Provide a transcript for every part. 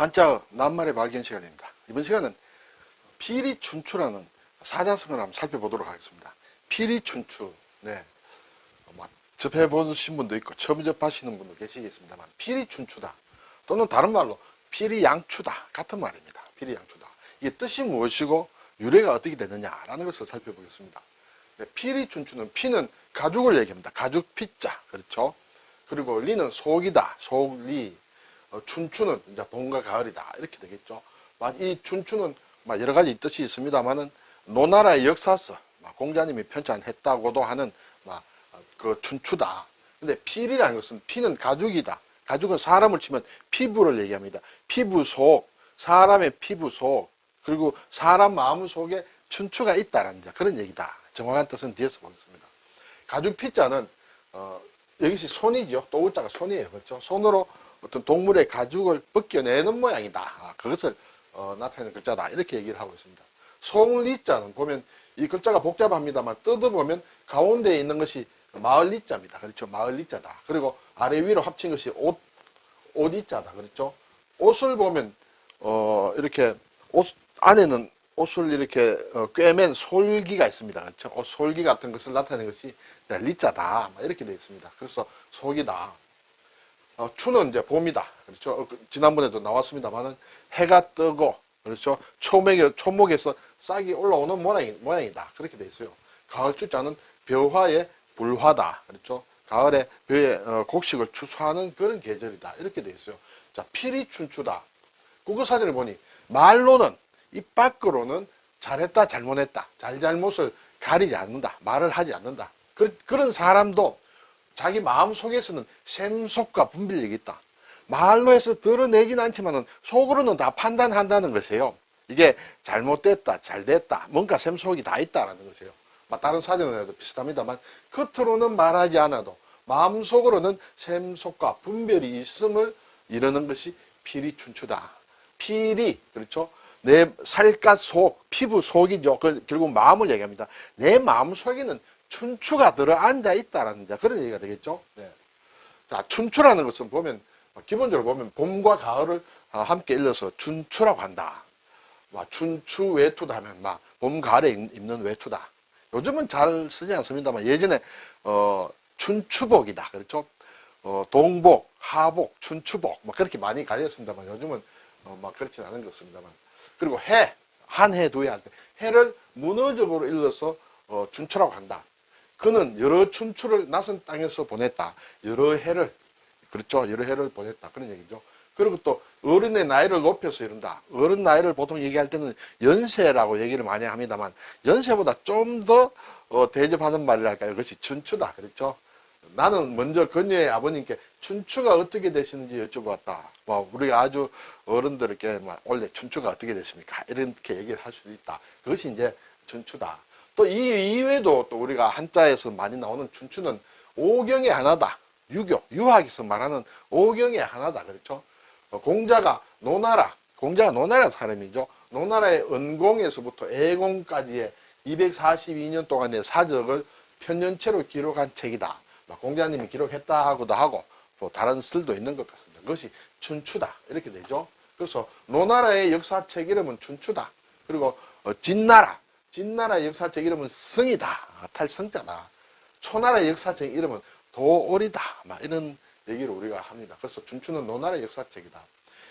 한자 낱말의 발견 시간입니다. 이번 시간은 피리춘추라는 사자성을 한번 살펴보도록 하겠습니다. 피리춘추, 네. 뭐 접해보신 분도 있고 처음 접하시는 분도 계시겠습니다만 피리춘추다 또는 다른 말로 피리양추다 같은 말입니다. 피리양추다. 이게 뜻이 무엇이고 유래가 어떻게 되느냐라는 것을 살펴보겠습니다. 네, 피리춘추는 피는 가죽을 얘기합니다. 가죽 피자 그렇죠. 그리고 리는 속이다, 속리. 어, 춘추는 이제 봄과 가을이다 이렇게 되겠죠. 막이 춘추는 막 여러 가지 뜻이 있습니다만은 노나라의 역사서 막 공자님이 편찬했다고도 하는 막그 춘추다. 근데 필이라는 것은 피는 가죽이다. 가죽은 사람을 치면 피부를 얘기합니다. 피부 속, 사람의 피부 속, 그리고 사람 마음 속에 춘추가 있다라는 그런 얘기다. 정확한 뜻은 뒤에서 보겠습니다. 가죽 피자는 어, 여기서 손이죠. 또 우자가 손이에요. 그렇죠? 손으로 어떤 동물의 가죽을 벗겨내는 모양이다. 아, 그것을 어, 나타내는 글자다. 이렇게 얘기를 하고 있습니다. 송리자는 보면 이 글자가 복잡합니다만 뜯어보면 가운데에 있는 것이 마을리자입니다. 그렇죠? 마을리자다. 그리고 아래 위로 합친 것이 옷, 옷이자다. 그렇죠? 옷을 보면 어, 이렇게 옷 안에는 옷을 이렇게 어, 꿰맨 솔기가 있습니다. 그렇죠? 옷 솔기 같은 것을 나타내는 것이 네, 리자다. 막 이렇게 되어 있습니다. 그래서 속이다. 어, 추는 이제 봄이다. 그렇죠? 어, 그 지난번에도 나왔습니다만은 해가 뜨고 그렇죠? 초목에, 초목에서 싹이 올라오는 모양이, 모양이다. 그렇게 되어 있어요. 가을 추자는 벼화의 불화다. 그렇죠? 가을에 벼의 어, 곡식을 추수하는 그런 계절이다. 이렇게 되어 있어요. 자, 피리춘추다. 국어 사전을 보니 말로는 입 밖으로는 잘했다 잘못했다 잘잘못을 가리지 않는다 말을 하지 않는다 그, 런 사람도 자기 마음 속에서는 샘속과 분별력이 있다. 말로 해서 드러내진 않지만은 속으로는 다 판단한다는 것이에요. 이게 잘못됐다 잘됐다 뭔가 샘속이 다 있다라는 것이에요. 다른 사전에도 비슷합니다만 겉으로는 말하지 않아도 마음속으로는 샘속과 분별이 있음을 이르는 것이 피리춘추다. 피리 그렇죠 내 살갗 속, 피부 속이죠. 그 결국 마음을 얘기합니다. 내 마음 속에는 춘추가 들어앉아 있다라는 그런 얘기가 되겠죠. 네. 자, 춘추라는 것은 보면 기본적으로 보면 봄과 가을을 아, 함께 일러서 춘추라고 한다. 막 춘추 외투다 하면 막 봄 가을에 입는 외투다. 요즘은 잘 쓰지 않습니다만 예전에 어 춘추복이다. 그렇죠? 어 동복, 하복, 춘추복 뭐 그렇게 많이 가렸습니다만 요즘은 어 막 그렇지는 않은 것 같습니다만 그리고 해, 한 해, 두해할 때 해를 문어적으로 일러서 어, 춘추라고 한다. 그는 여러 춘추를 낯선 땅에서 보냈다. 여러 해를 그렇죠. 여러 해를 보냈다. 그런 얘기죠. 그리고 또 어른의 나이를 높여서 이른다. 어른 나이를 보통 얘기할 때는 연세라고 얘기를 많이 합니다만 연세보다 좀더 어, 대접하는 말이랄까요. 그것이 춘추다. 그렇죠. 나는 먼저 건녀의 아버님께 춘추가 어떻게 되시는지 여쭤봤다. 뭐 우리가 아주 어른들에게 막뭐 원래 춘추가 어떻게 됐습니까? 이렇게 얘기를 할 수도 있다. 그것이 이제 춘추다. 또 이 이외에도 또 우리가 한자에서 많이 나오는 춘추는 오경의 하나다. 유교, 유학에서 말하는 오경의 하나다. 그렇죠? 어, 공자가 노나라, 공자가 노나라 사람이죠. 노나라의 은공에서부터 애공까지의 242년 동안의 사적을 편년체로 기록한 책이다. 공자님이 기록했다 하고도 하고 또 다른 쓸도 있는 것 같습니다. 그것이 춘추다 이렇게 되죠. 그래서 노나라의 역사책 이름은 춘추다. 그리고 어, 진나라 진나라의 역사책 이름은 성이다. 탈성자다. 초나라의 역사책 이름은 도올이다. 막 이런 얘기를 우리가 합니다. 그래서 춘추는 노나라의 역사책이다.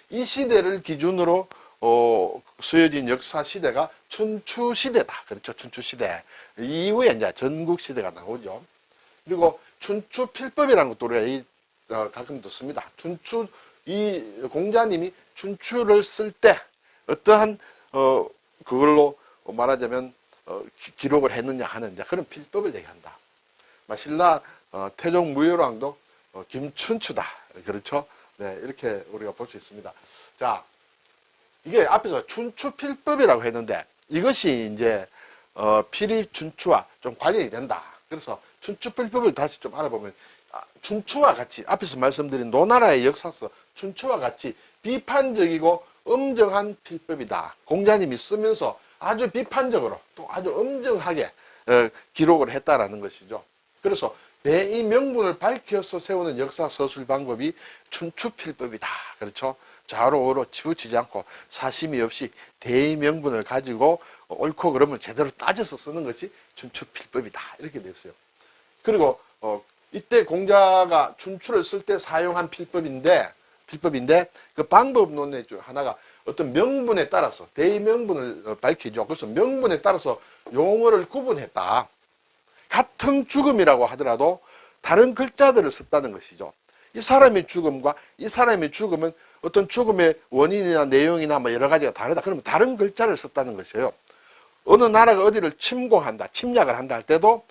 이 시대를 기준으로 어, 쓰여진 역사 시대가 춘추 시대다. 그렇죠. 춘추 시대. 이후에 이제 전국 시대가 나오죠. 그리고 춘추 필법이라는 것도 우리가 이, 어, 가끔 듣습니다. 춘추 이 공자님이 춘추를 쓸 때 어떠한 어, 그걸로 말하자면 어, 기, 록을 했느냐 하는 그런 필법을 얘기한다. 신라 어, 태종 무효왕도 어, 김춘추다. 그렇죠? 네, 이렇게 우리가 볼 수 있습니다. 자, 이게 앞에서 춘추 필법이라고 했는데 이것이 이제 어, 필입 춘추와 좀 관련이 된다. 그래서 춘추필법을 다시 좀 알아보면 아, 춘추와 같이 앞에서 말씀드린 노나라의 역사서 춘추와 같이 비판적이고 엄정한 필법이다. 공자님이 쓰면서 아주 비판적으로 또 아주 엄정하게 어, 기록을 했다라는 것이죠. 그래서 대의 명분을 밝혀서 세우는 역사 서술 방법이 춘추필법이다. 그렇죠? 좌로 우로 치우치지 않고 사심이 없이 대의 명분을 가지고 옳고 그름을 제대로 따져서 쓰는 것이 춘추필법이다. 이렇게 됐어요. 그리고 어, 이때 공자가 춘추를 쓸 때 사용한 필법인데 필법인데 그 방법론의 중 하나가 어떤 명분에 따라서 대의명분을 어, 밝히죠. 그래서 명분에 따라서 용어를 구분했다. 같은 죽음이라고 하더라도 다른 글자들을 썼다는 것이죠. 이 사람의 죽음과 이 사람의 죽음은 어떤 죽음의 원인이나 내용이나 뭐 여러 가지가 다르다. 그러면 다른 글자를 썼다는 것이에요. 어느 나라가 어디를 침공한다, 침략을 한다 할 때도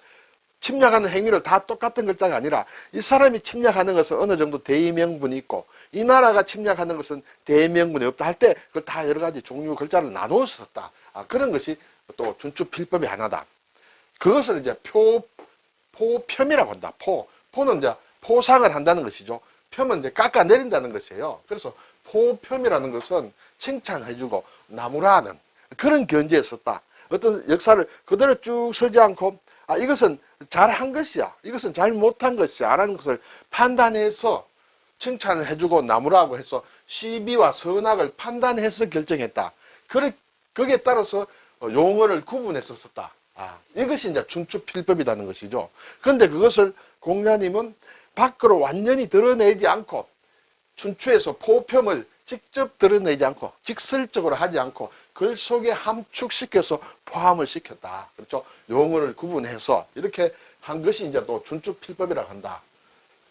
침략하는 행위를 다 똑같은 글자가 아니라 이 사람이 침략하는 것은 어느 정도 대의명분이 있고 이 나라가 침략하는 것은 대의명분이 없다 할 때 그걸 다 여러 가지 종류 글자를 나누어서 썼다. 아, 그런 것이 또 준추필법의 하나다. 그것을 이제 표, 포편이라고 한다. 포. 포는 이제 포상을 한다는 것이죠. 펴면 이제 깎아내린다는 것이에요. 그래서 포편이라는 것은 칭찬해주고 나무라는 그런 견지에 썼다. 어떤 역사를 그대로 쭉 서지 않고 아, 이것은 잘한 것이야. 이것은 잘 못한 것이야. 라는 것을 판단해서 칭찬을 해주고 나무라고 해서 시비와 선악을 판단해서 결정했다. 그래, 거기에 따라서 용어를 구분해서 썼다. 아, 이것이 이제 중추필법이라는 것이죠. 그런데 그것을 공자님은 밖으로 완전히 드러내지 않고 춘추에서 포평을 직접 드러내지 않고 직설적으로 하지 않고 글 속에 함축시켜서 포함을 시켰다. 그렇죠? 용어를 구분해서 이렇게 한 것이 이제 또 춘추필법이라고 한다.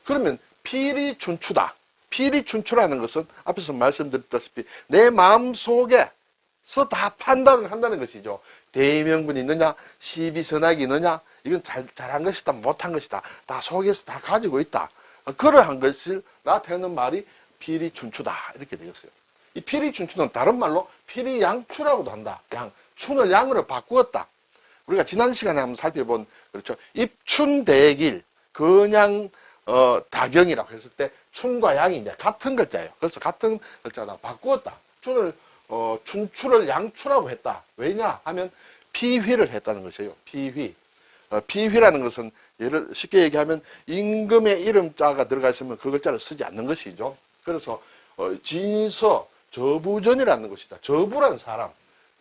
그러면 필이 춘추다. 필이 춘추라는 것은 앞에서 말씀드렸다시피 내 마음 속에 서 다 판단을 한다는 것이죠. 대명분이 있느냐, 시비선악이 있느냐, 이건 잘, 잘한 것이다, 못한 것이다. 다 속에서 다 가지고 있다. 그러한 것을 나타내는 말이 필이 춘추다. 이렇게 되겠어요. 이 필이 춘추는 다른 말로 필이 양추라고도 한다. 양. 춘을 양으로 바꾸었다. 우리가 지난 시간에 한번 살펴본, 그렇죠. 입춘대길, 그냥, 어, 다경이라고 했을 때, 춘과 양이 이제 같은 글자예요. 그래서 같은 글자다. 바꾸었다. 춘을, 어, 춘추를 양추라고 했다. 왜냐 하면 피휘를 했다는 것이에요. 피휘. 어, 피휘라는 것은 예를 쉽게 얘기하면 임금의 이름자가 들어가 있으면 그 글자를 쓰지 않는 것이죠. 그래서 어, 진서 저부전이라는 것이다. 저부란 사람.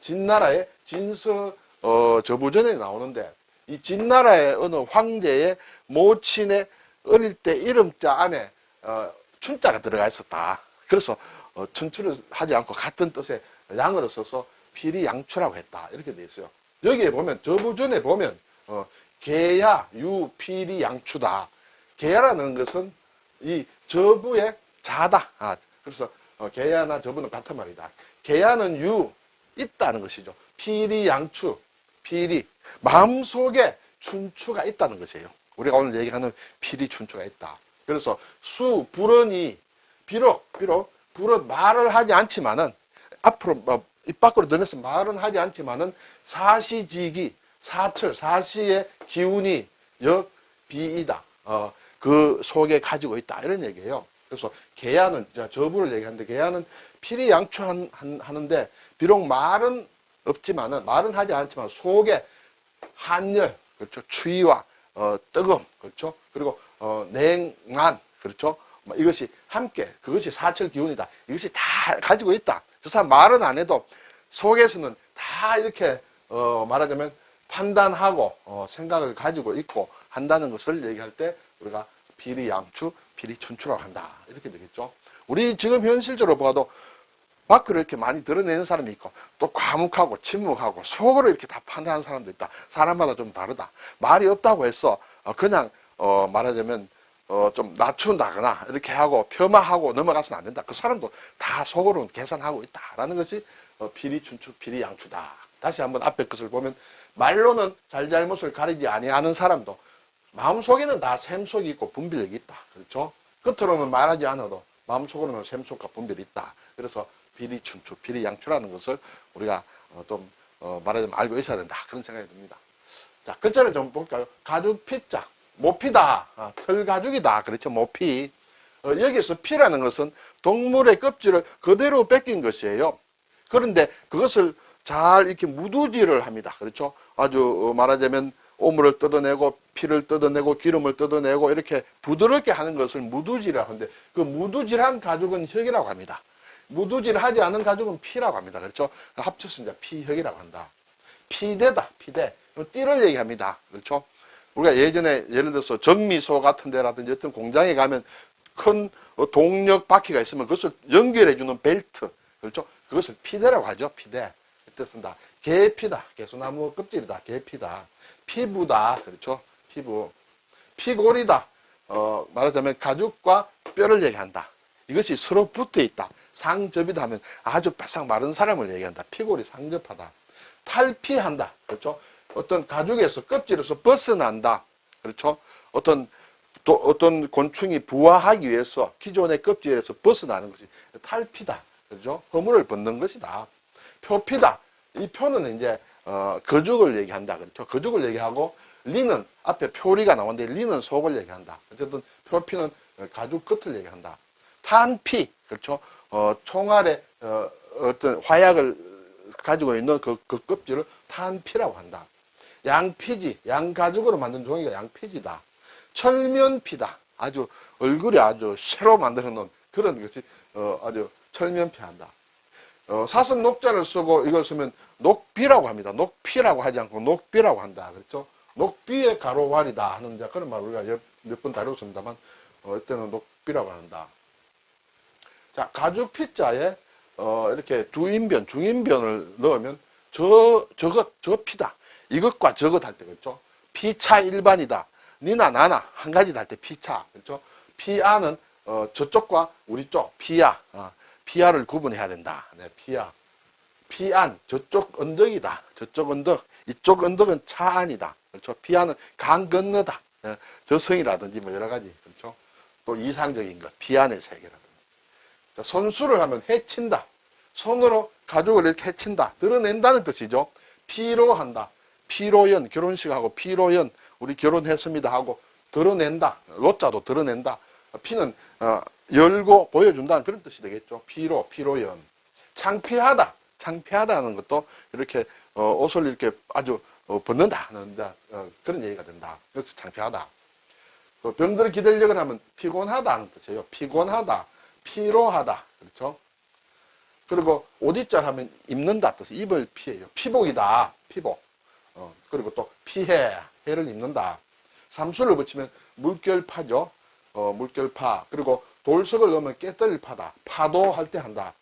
진나라의 진서 어, 저부전에 나오는데 이 진나라의 어느 황제의 모친의 어릴 때 이름자 안에 어, 춘자가 들어가 있었다. 그래서 어, 춘추를 하지 않고 같은 뜻의 양으로 써서 필이 양추라고 했다. 이렇게 돼 있어요. 여기에 보면 저부전에 보면 어, 개야, 유, 필이 양추다. 개야라는 것은 이 저부의 자다. 아, 그래서 어, 개야나 저부는 같은 말이다. 개야는 유, 있다는 것이죠. 필이 양추, 필이 마음속에 춘추가 있다는 것이에요. 우리가 오늘 얘기하는 필이 춘추가 있다. 그래서 수, 불언이 비록 비록 불은 말을 하지 않지만은 앞으로 뭐, 입 밖으로 드러내서 말은 하지 않지만은 사시지기 사철 사시의 기운이 역 비이다. 어, 그 속에 가지고 있다 이런 얘기예요. 그래서 계야는 저부를 얘기하는데 계야는 필이 양추하는데 비록 말은 없지만은 말은 하지 않지만 속에 한열 그렇죠? 추위와 어, 뜨거움 그렇죠? 그리고 어, 냉만 그렇죠? 뭐 이것이 함께 그것이 사철 기운이다. 이것이 다 가지고 있다. 저 사람 말은 안 해도 속에서는 다 이렇게 어, 말하자면 판단하고 어, 생각을 가지고 있고 한다는 것을 얘기할 때 우리가 비리 양추, 비리 춘추라고 한다. 이렇게 되겠죠. 우리 지금 현실적으로 봐도 밖으로 이렇게 많이 드러내는 사람이 있고 또 과묵하고 침묵하고 속으로 이렇게 다 판단하는 사람도 있다. 사람마다 좀 다르다. 말이 없다고 해서 어, 그냥 어, 말하자면 어, 좀 낮춘다거나 이렇게 하고 폄하하고 넘어가서는 안 된다. 그 사람도 다 속으로 계산하고 있다라는 것이 어, 비리 춘추, 비리 양추다. 다시 한번 앞에 것을 보면 말로는 잘잘못을 가리지 아니하는 사람도 마음속에는 다 샘속이 있고 분별력이 있다. 그렇죠? 겉으로는 말하지 않아도 마음속으로는 샘속과 분별이 있다. 그래서 비리 춘추, 비리 양추라는 것을 우리가 어, 좀 어, 말하자면 알고 있어야 된다. 그런 생각이 듭니다. 자, 글자를 좀 볼까요? 가죽 피자, 모피다, 아, 털가죽이다. 그렇죠? 모피. 어, 여기서 피라는 것은 동물의 껍질을 그대로 뺏긴 것이에요. 그런데 그것을 잘 이렇게 무두질을 합니다. 그렇죠? 아주 말하자면 오물을 뜯어내고 피를 뜯어내고 기름을 뜯어내고 이렇게 부드럽게 하는 것을 무두질이라고 하는데 그 무두질한 가죽은 혁이라고 합니다. 무두질 하지 않은 가죽은 피라고 합니다. 그렇죠? 합쳐서 이제 피혁이라고 한다. 피대다, 피대. 띠를 얘기합니다. 그렇죠? 우리가 예전에 예를 들어서 정미소 같은 데라든지 어떤 공장에 가면 큰 어, 동력 바퀴가 있으면 그것을 연결해 주는 벨트. 그렇죠? 그것을 피대라고 하죠. 피대. 그때 쓴다. 계피다. 개수나무 껍질이다. 계피다. 피부다. 그렇죠? 피부. 피골이다. 어, 말하자면 가죽과 뼈를 얘기한다. 이것이 서로 붙어 있다. 상접이다 하면 아주 바싹 마른 사람을 얘기한다. 피골이 상접하다. 탈피한다. 그렇죠? 어떤 가죽에서 껍질에서 벗어난다. 그렇죠? 어떤 또 어떤 곤충이 부화하기 위해서 기존의 껍질에서 벗어나는 것이 탈피다. 그렇죠? 허물을 벗는 것이다. 표피다. 이 표는 이제 어, 거죽을 얘기한다. 그렇죠? 거죽을 얘기하고 리는 앞에 표리가 나오는데 리는 속을 얘기한다. 어쨌든 표피는 가죽 끝을 얘기한다. 탄피 그렇죠? 어, 총알에 어, 어떤 화약을 가지고 있는 그, 그 껍질을 탄피라고 한다. 양피지, 양가죽으로 만든 종이가 양피지다. 철면피다. 아주 얼굴이 아주 새로 만들어 놓은 그런 것이 어, 아주 철면피한다. 어, 사슴 녹자를 쓰고 이걸 쓰면 녹비라고 합니다. 녹피라고 하지 않고 녹비라고 한다. 그렇죠? 녹비의 가로왈이다 하는 이제 그런 말 우리가 몇 번 다뤘습니다만 어, 이때는 녹비라고 한다. 자 가죽 피자에 어, 이렇게 두인변, 중인변을 넣으면 저 저것 저 피다. 이것과 저것 할 때 그렇죠? 피차 일반이다. 니나 나나 한 가지 할 때 피차 그렇죠? 피아는 어, 저쪽과 우리 쪽 피야 어, 피아를 구분해야 된다. 네, 피아. 피안 저쪽 언덕이다. 저쪽 언덕 이쪽 언덕은 차안이다. 그렇죠? 피아는 강 건너다. 예, 저성이라든지 뭐 여러 가지 그렇죠? 또 이상적인 것 피안의 세계라든지. 자, 손수를 하면 해친다. 손으로 가죽을 이렇게 해친다. 드러낸다는 뜻이죠. 피로 한다. 피로연 결혼식하고 피로연 우리 결혼했습니다 하고 드러낸다. 로자도 드러낸다. 피는 어, 열고 보여준다는 그런 뜻이 되겠죠. 피로, 피로연. 창피하다. 창피하다는 것도 이렇게 어, 옷을 이렇게 아주 어, 벗는다 하는 어, 그런 얘기가 된다. 그래서 창피하다. 그 병들을 기다려고 하면 피곤하다는 뜻이에요. 피곤하다, 피로하다. 그렇죠? 그리고 옷입자 하면 입는다 뜻이 입을 피해요. 피복이다. 피복. 어, 그리고 또 피해. 해를 입는다. 삼수를 붙이면 물결파죠. 어, 물결파. 그리고 돌석을 넣으면 깨떨파다. 파도 할 때 한다.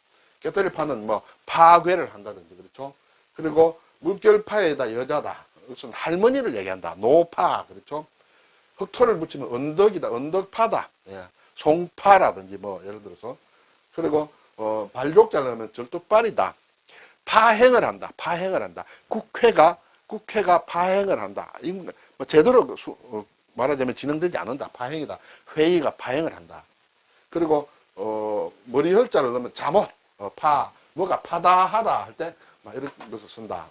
깨떨파는 뭐 파괴를 한다든지 그렇죠. 그리고 물결파에다 여자다. 그것은 할머니를 얘기한다. 노파. 그렇죠. 흑토를 붙이면 언덕이다. 언덕파다. 예. 송파라든지 뭐 예를 들어서 그리고 어, 발족자를 하면 절뚝발이다. 파행을 한다. 파행을 한다. 국회가 국회가 파행을 한다. 뭐 제대로 수, 어, 말하자면 진행되지 않는다. 파행이다. 회의가 파행을 한다. 그리고 어, 머리 혈자를 넣으면 잠옷, 어, 파, 뭐가 파다 하다 할 때 이런 것을 쓴다.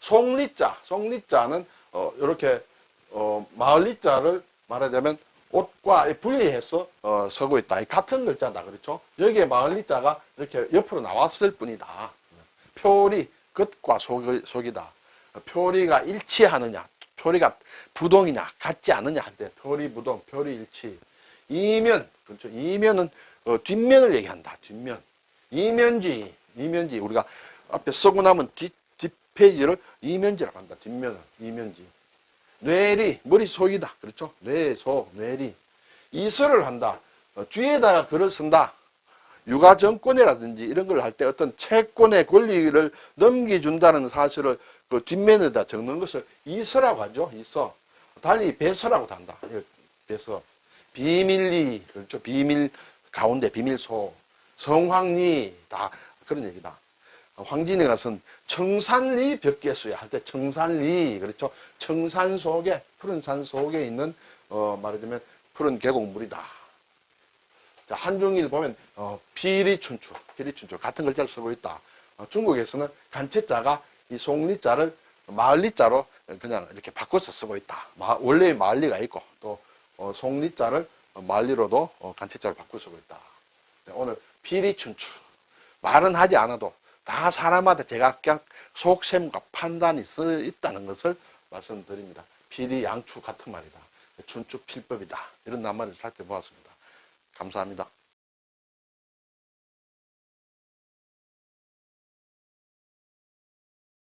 송리자, 송리자는 어, 이렇게 어, 마을리자를 말하자면 옷과 분리해서 어, 서고 있다. 같은 글자다. 그렇죠? 여기에 마을리자가 이렇게 옆으로 나왔을 뿐이다. 표리, 겉과 속, 속이다. 표리가 일치하느냐, 표리가 부동이냐, 같지 않느냐 할 때 표리 부동, 표리 일치. 이면, 그렇죠? 이면은 어, 뒷면을 얘기한다. 뒷면. 이면지, 이면지. 우리가 앞에 쓰고 나면 뒷, 뒷페이지를 이면지라고 한다. 뒷면을, 이면지. 뇌리, 머리 속이다. 그렇죠? 뇌, 속, 뇌리. 이설을 한다. 어, 뒤에다가 글을 쓴다. 육아 정권이라든지 이런 걸 할 때 어떤 채권의 권리를 넘겨준다는 사실을 그 뒷면에다 적는 것을 이서라고 하죠. 이서. 달리 배서라고도 한다. 배서. 비밀리, 그렇죠. 비밀 가운데 비밀소. 성황리, 다 그런 얘기다. 황진에 가서는 청산리 벽계수야 할 때 청산리, 그렇죠. 청산 속에, 푸른 산 속에 있는, 어, 말하자면 푸른 계곡물이다. 자, 한중일 보면 어, 비리춘추, 비리춘추 같은 글자를 쓰고 있다. 어, 중국에서는 간체자가 이 송리자를 마을리자로 그냥 이렇게 바꿔서 쓰고 있다. 마, 원래 마을리가 있고 또 어, 송리자를 마을리로도 어, 간체자로 바꿔 쓰고 있다. 네, 오늘 비리 춘추 말은 하지 않아도 다 사람마다 제각각 속셈과 판단이 쓰 있다는 것을 말씀드립니다. 비리 양추 같은 말이다. 춘추 필법이다. 이런 낱말을 살펴보았습니다. 감사합니다.